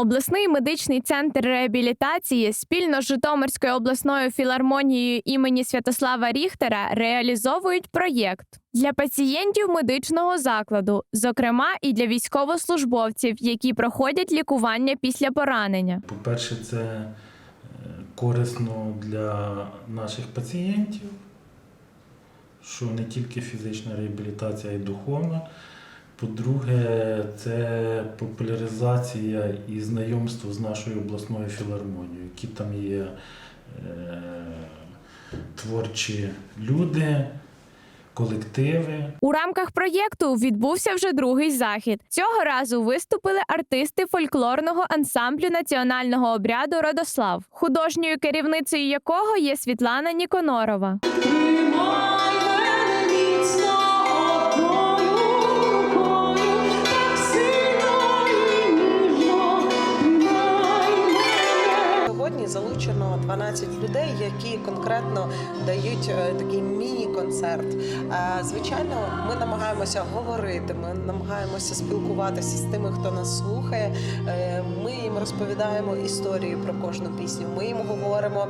Обласний медичний центр реабілітації спільно з Житомирською обласною філармонією імені Святослава Ріхтера реалізовують проєкт для пацієнтів медичного закладу, зокрема і для військовослужбовців, які проходять лікування після поранення. По-перше, це е, корисно для наших пацієнтів, що не тільки фізична реабілітація, а й духовна. По-друге, це популяризація і знайомство з нашою обласною філармонією, які там є е, творчі люди, колективи. У рамках проєкту відбувся вже другий захід. Цього разу виступили артисти фольклорного ансамблю національного обряду Родослав, художньою керівницею якого є Світлана Ніконорова. 12 людей, які конкретно дають е, такий міні-концерт. Е, Звичайно, ми намагаємося говорити, ми намагаємося спілкуватися з тими, хто нас слухає. Е, Ми їм розповідаємо історію про кожну пісню. Ми їм говоримо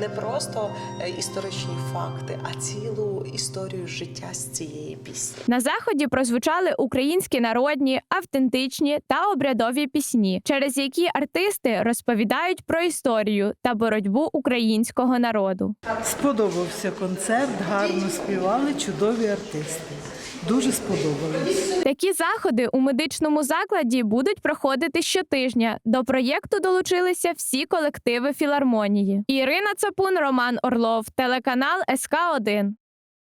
не просто історичні факти, а цілу історію життя з цієї пісні. На заході прозвучали українські народні, автентичні та обрядові пісні, через які артисти розповідають про історію та боротьбу українського народу. Сподобався концерт, гарно співали, чудові артисти. Дуже сподобалось. Такі заходи у медичному закладі будуть проходити щотижня. До проєкту долучилися всі колективи філармонії. Ірина Цапун, Роман Орлов, телеканал СК 1